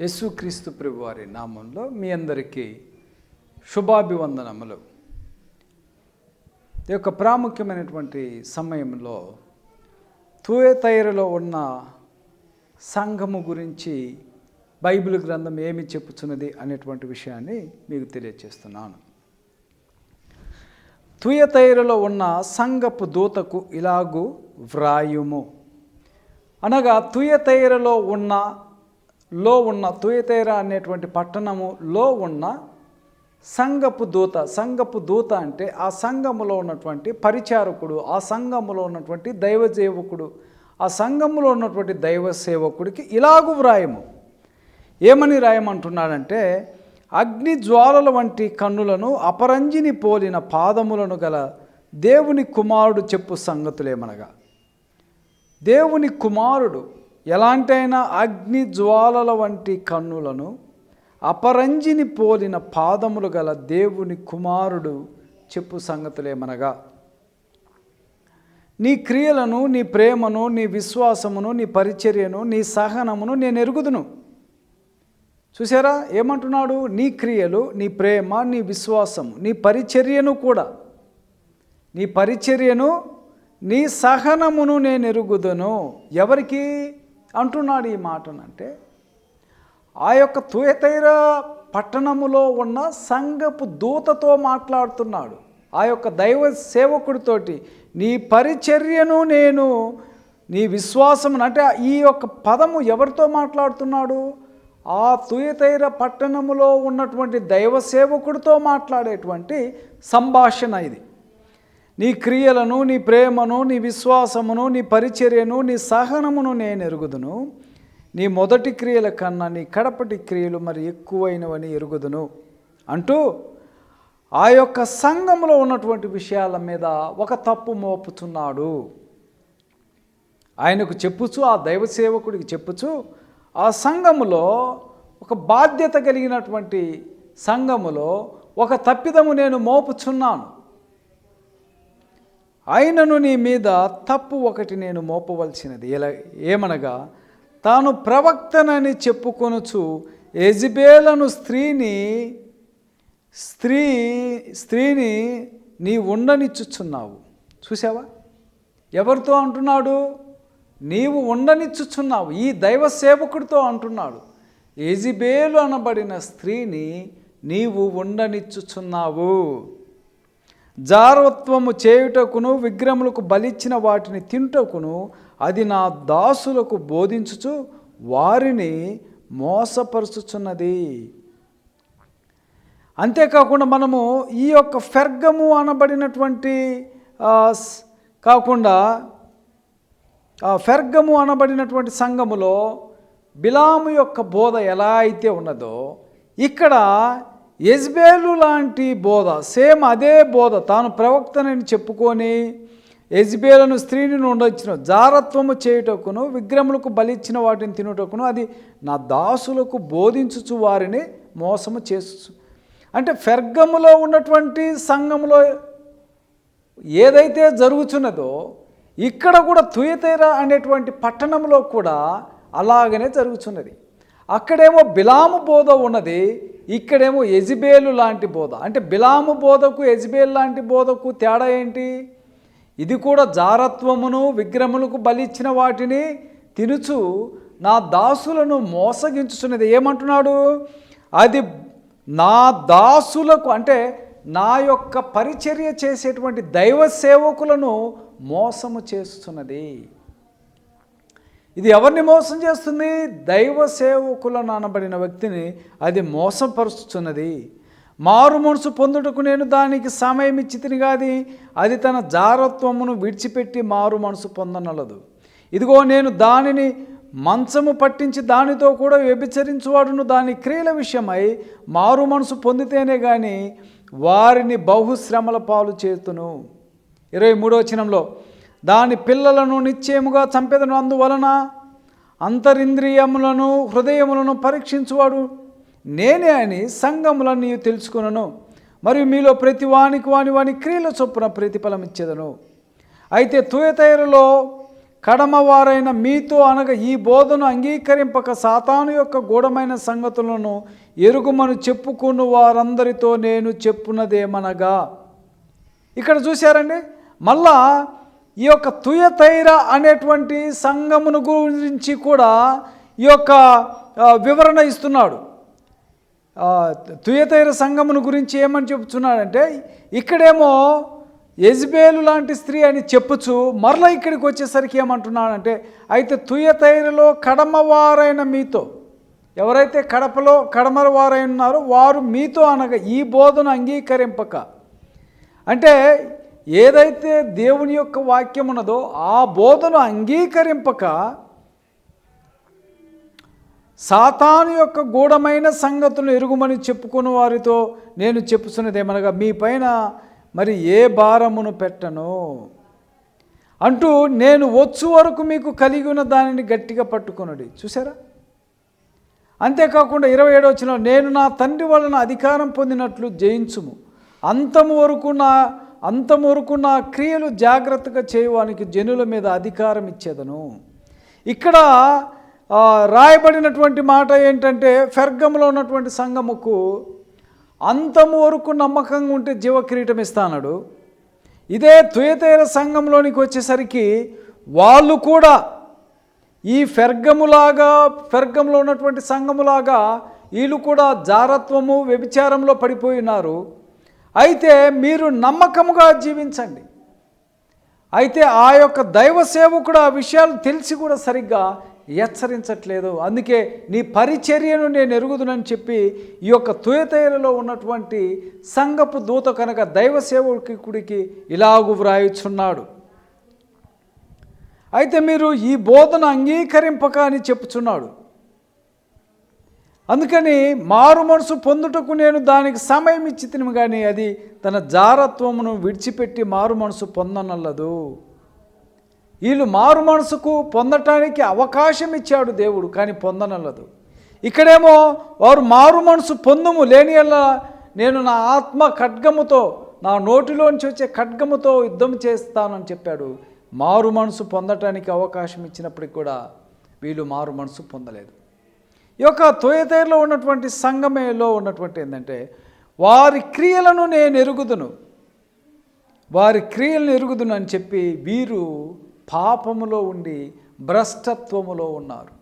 యేసుక్రీస్తు ప్రభు వారి నామంలో మీ అందరికీ శుభాభివందనములు. ఈ యొక్క ప్రాముఖ్యమైనటువంటి సమయంలో తూయతైరులో ఉన్న సంఘము గురించి బైబిల్ గ్రంథం ఏమి చెప్పుచున్నది అనేటువంటి విషయాన్ని మీకు తెలియజేస్తున్నాను తుయతైరులో ఉన్న సంగపు దూతకు ఇలాగు వ్రాయుము. అనగా తుయతైరలో ఉన్న లో ఉన్న తుయతేరా అనేటువంటి పట్టణములో ఉన్న సంగపు దూత సంగపు దూత అంటే ఆ సంఘములో ఉన్నటువంటి పరిచారకుడు ఆ సంఘములో ఉన్నటువంటి దైవ సేవకుడు ఆ సంఘములో ఉన్నటువంటి దైవ సేవకుడికి ఇలాగూ వ్రాయము. ఏమని రాయమంటున్నాడంటే అగ్ని జ్వాలల వంటి కన్నులను అపరంజిని పోలిన పాదములను గల దేవుని కుమారుడు చెప్పు సంగతులేమనగా. దేవుని కుమారుడు ఎలాంటైనా అగ్ని జ్వాలల వంటి కన్నులను అపరంజిని పోలిన పాదములు గల దేవుని కుమారుడు చెప్పు సంగతులేమనగా నీ క్రియలను నీ ప్రేమను నీ విశ్వాసమును నీ పరిచర్యను నీ సహనమును నేను ఎరుగుదును. చూసారా? ఏమంటున్నాడు? నీ క్రియలు నీ ప్రేమ నీ విశ్వాసము నీ పరిచర్యను కూడా. నీ పరిచర్యను నీ సహనమును నేను ఎరుగుదును. ఎవరికి? అంటున్నాడు ఈ మాటనంటే ఆ యొక్క తుయతైర పట్టణములో ఉన్న సంఘపు దూతతో మాట్లాడుతున్నాడు. ఆ యొక్క దైవ సేవకుడితోటి నీ పరిచర్యను నేను నీ విశ్వాసమును అంటే ఈ యొక్క పదము ఎవరితో మాట్లాడుతున్నాడు? ఆ తుయతైర పట్టణములో ఉన్నటువంటి దైవ సేవకుడితో మాట్లాడేటువంటి సంభాషణ ఇది. నీ క్రియలను నీ ప్రేమను నీ విశ్వాసమును నీ పరిచర్యను నీ సహనమును నేను ఎరుగుదును. నీ మొదటి క్రియల కన్నా నీ కడపటి క్రియలు మరి ఎక్కువైనవని ఎరుగుదును. అంటూ ఆ యొక్క సంఘంలో ఉన్నటువంటి విషయాల మీద ఒక తప్పు మోపుతున్నాడు. ఆయనకు చెప్పుచు ఆ దైవ సేవకుడికి చెప్పుచు ఆ సంఘములో ఒక బాధ్యత కలిగినటువంటి సంఘములో ఒక తప్పిదము నేను మోపుచున్నాను. ఆయనను నీ మీద తప్పు ఒకటి నేను మోపవలసినది. ఎలా ఏమనగా తాను ప్రవక్తనని చెప్పుకొనుచు ఎజిబేలను స్త్రీని స్త్రీ స్త్రీని నీ ఉండనిచ్చుచున్నావు. చూసావా ఎవరితో అంటున్నాడు? నీవు ఉండనిచ్చుచున్నావు. ఈ దైవ సేవకుడితో అంటున్నాడు. ఎజిబేలు అనబడిన స్త్రీని నీవు ఉండనిచ్చుచున్నావు. జారత్వము చేయుటకును విగ్రహములకు బలిచ్చిన వాటిని తింటకును అది నా దాసులకు బోధించుచు వారిని మోసపరుచుచున్నది. అంతేకాకుండా మనము ఈ యొక్క ఫెర్గము అనబడినటువంటి కాకుండా ఫెర్గము అనబడినటువంటి సంఘములో బిలాము యొక్క బోధ ఎలా అయితే ఉన్నదో ఇక్కడ యజ్బేలు లాంటి బోధ సేమ్ అదే బోధ తాను ప్రవక్తనని చెప్పుకొని యజ్బేలను స్త్రీని ఉండొచ్చిన జారత్వము చేయుటకును విగ్రహములకు బలిచ్చిన వాటిని తినుటకును అది నా దాసులకు బోధించుచు వారిని మోసము చేసు అంటే ఫెర్గములో ఉన్నటువంటి సంఘములో ఏదైతే జరుగుతున్నదో ఇక్కడ కూడా తుయతైరా అనేటువంటి పట్టణంలో కూడా అలాగనే జరుగుతున్నది అక్కడేమో బిలాము బోధ ఉన్నది ఇక్కడేమో ఎజిబేలు లాంటి బోధ. అంటే బిలాము బోధకు ఎజిబేలు లాంటి బోధకు తేడా ఏంటి? ఇది కూడా జారత్వమును విగ్రహములకు బలిచ్చిన వాటిని తినుచు నా దాసులను మోసగించుతున్నది ఏమంటున్నాడు? అది నా దాసులకు అంటే నా యొక్క పరిచర్య చేసేటువంటి దైవ సేవకులను మోసము చేస్తున్నది. ఇది ఎవరిని మోసం చేస్తుంది? దైవ సేవకులను అనబడిన వ్యక్తిని అది మోసపరుస్తున్నది. మారు మనసు పొందుటకు నేను దానికి సమయం ఇచ్చి తిరిగాది అది తన జారత్వమును విడిచిపెట్టి మారు మనసు పొందనలదు. ఇదిగో నేను దానిని మంచము పట్టించి దానితో కూడా వ్యభిచరించువాడును. దాని క్రియల విషయమై మారు మనసు పొందితేనే కానీ వారిని బహుశ్రమల పాలు చేతును. ఇరవై మూడో వచనంలో దాని పిల్లలను నిశ్చయముగా చంపెదను. అందువలన అంతరింద్రియములను హృదయములను పరీక్షించువాడు నేనే అని సంఘములను నీవు తెలుసుకునను. మరియు మీలో ప్రతి వానికి వాని వాని క్రియల చొప్పున ప్రతిఫలం ఇచ్చేదను అయితే తుయతైరులో కడమవారైన మీతో అనగా ఈ బోధను అంగీకరింపక సాతాను యొక్క గూఢమైన సంగతులను ఎరుగుమను చెప్పుకుని వారందరితో నేను చెప్పున్నదేమనగా ఇక్కడ చూశారండి మళ్ళా ఈ యొక్క తుయతైర అనేటువంటి సంఘమును గురించి కూడా ఈ యొక్క వివరణ ఇస్తున్నాడు. తుయతైర సంఘమును గురించి ఏమని చెప్తున్నాడంటే ఇక్కడేమో యజ్బేలు లాంటి స్త్రీ అని చెప్పుచు మరలా ఇక్కడికి వచ్చేసరికి ఏమంటున్నాడంటే అయితే తుయతైరలో కడమవారైన మీతో ఎవరైతే కడపలో కడమరవారై ఉన్నారో వారు మీతో అనగా ఈ బోధను అంగీకరింపక. అంటే ఏదైతే దేవుని యొక్క వాక్యం ఉన్నదో ఆ బోధను అంగీకరింపక సాతాను యొక్క గూఢమైన సంగతులను ఎరుగుమని చెప్పుకుని వారితో నేను చెప్పుతున్నదేమనగా మీ పైన మరి ఏ భారమును పెట్టను? అంటూ నేను వచ్చు వరకు మీకు కలిగి ఉన్న దానిని గట్టిగా పట్టుకున్నది చూసారా అంతేకాకుండా ఇరవై ఏడో వచ్చిన నేను నా తండ్రి వలన అధికారం పొందినట్లు జయించుము. అంతము వరకు నా అంతము వరకు నా క్రియలు జాగ్రత్తగా చేయడానికి జనుల మీద అధికారం ఇచ్చేదను. ఇక్కడ రాయబడినటువంటి మాట ఏంటంటే ఫెర్గంలో ఉన్నటువంటి సంఘముకు అంతము వరకు నమ్మకంగా ఉంటే జీవ కిరీటం ఇస్తానడు ఇదే తుయతేర సంఘంలోనికి వచ్చేసరికి వాళ్ళు కూడా ఈ ఫెర్గములాగా ఫెర్గంలో ఉన్నటువంటి సంఘములాగా వీళ్ళు కూడా జారత్వము వ్యభిచారంలో పడిపోయినారు. అయితే మీరు నమ్మకముగా జీవించండి. అయితే ఆ యొక్క దైవ సేవకుడు ఆ విషయాలు తెలిసి కూడా సరిగ్గా హెచ్చరించట్లేదు. అందుకే నీ పరిచర్యను నేను ఎరుగుదునని చెప్పి ఈ యొక్క తుయతైరలో ఉన్నటువంటి సంగపు దూత కనుక దైవ సేవకుడికి ఇలాగు వ్రాయుచున్నాడు. అయితే మీరు ఈ బోధన అంగీకరింపక అని చెప్పుచున్నాడు. అందుకని మారు మనసు పొందుటకు నేను దానికి సమయం ఇచ్చి తిని కానీ అది తన జారత్వమును విడిచిపెట్టి మారు మనసు పొందనల్లదు. వీళ్ళు మారు మనసుకు పొందటానికి అవకాశం ఇచ్చాడు దేవుడు కానీ పొందనల్లదు. ఇక్కడేమో వారు మారు మనసు పొందుము లేని నేను నా ఆత్మ ఖడ్గముతో నా నోటిలోంచి వచ్చే ఖడ్గముతో యుద్ధం చేస్తానని చెప్పాడు. మారు మనసు పొందటానికి అవకాశం ఇచ్చినప్పటికి కూడా వీళ్ళు మారు మనసు పొందలేదు. ఈ యొక్క తొయతేరులో ఉన్నటువంటి సంగమేలో ఉన్నటువంటి ఏంటంటే వారి క్రియలను నేను ఎరుగుదును. వారి క్రియలను ఎరుగుదును అని చెప్పి వీరు పాపములో ఉండి భ్రష్టత్వములో ఉన్నారు.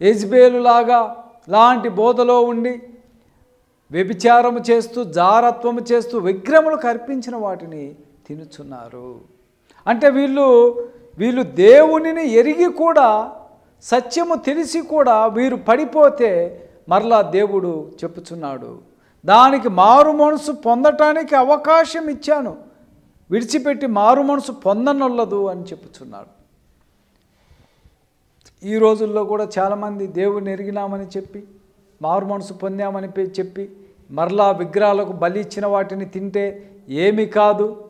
యజ్బేలులాగా లాంటి బోధలో ఉండి వ్యభిచారము చేస్తూ జారత్వము చేస్తూ విగ్రహములు కర్పించిన వాటిని తినుచున్నారు. అంటే వీళ్ళు వీళ్ళు దేవునిని ఎరిగి కూడా సత్యము తెలిసి కూడా వీరు పడిపోతే మరలా దేవుడు చెప్పుచున్నాడు. దానికి మారు మనసు పొందటానికి అవకాశం ఇచ్చాను. విడిచిపెట్టి మారు మనసు పొందనొల్లదు అని చెప్పుచున్నాడు. ఈ రోజుల్లో కూడా చాలామంది దేవుని ఎరిగినామని చెప్పి మారు మనసు పొందామని పే- చెప్పి మరలా విగ్రహాలకు బలి ఇచ్చిన వాటిని తింటే ఏమి కాదు.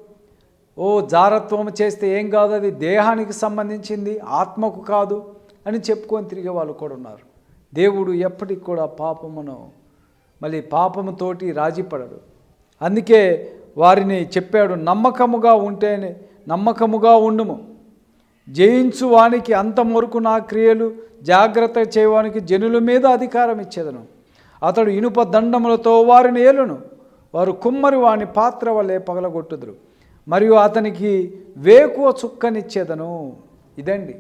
ఓ జారత్వం చేస్తే ఏం కాదు అది దేహానికి సంబంధించింది ఆత్మకు కాదు. అని చెప్పుకొని తిరిగే వాళ్ళు కూడా ఉన్నారు. దేవుడు ఎప్పటికి కూడా పాపమును మళ్ళీ పాపముతోటి రాజీపడడు. అందుకే వారిని చెప్పాడు నమ్మకముగా ఉంటేనే నమ్మకముగా ఉండుము. జయించు వానికి అంతవరకు నా క్రియలు జాగ్రత్త చేయవానికి జనుల మీద అధికారం ఇచ్చేదను. అతడు ఇనుప దండములతో వారిని ఏలును. వారు కుమ్మరి వాని పాత్ర వల్లే పగలగొట్టుదురు. మరియు అతనికి వేకువ చుక్కనిచ్చేదను. ఇదండి.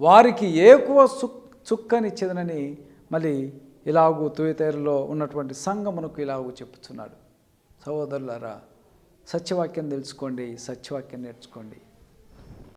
వారికి ఏకువ సుక్ చుక్కనిచ్చేదనని మళ్ళీ ఇలాగూ తుయతేరులో ఉన్నటువంటి సంగమునకు ఇలాగూ చెప్తున్నాడు సహోదరులారా సత్యవాక్యం తెలుసుకోండి సత్యవాక్యం నేర్చుకోండి.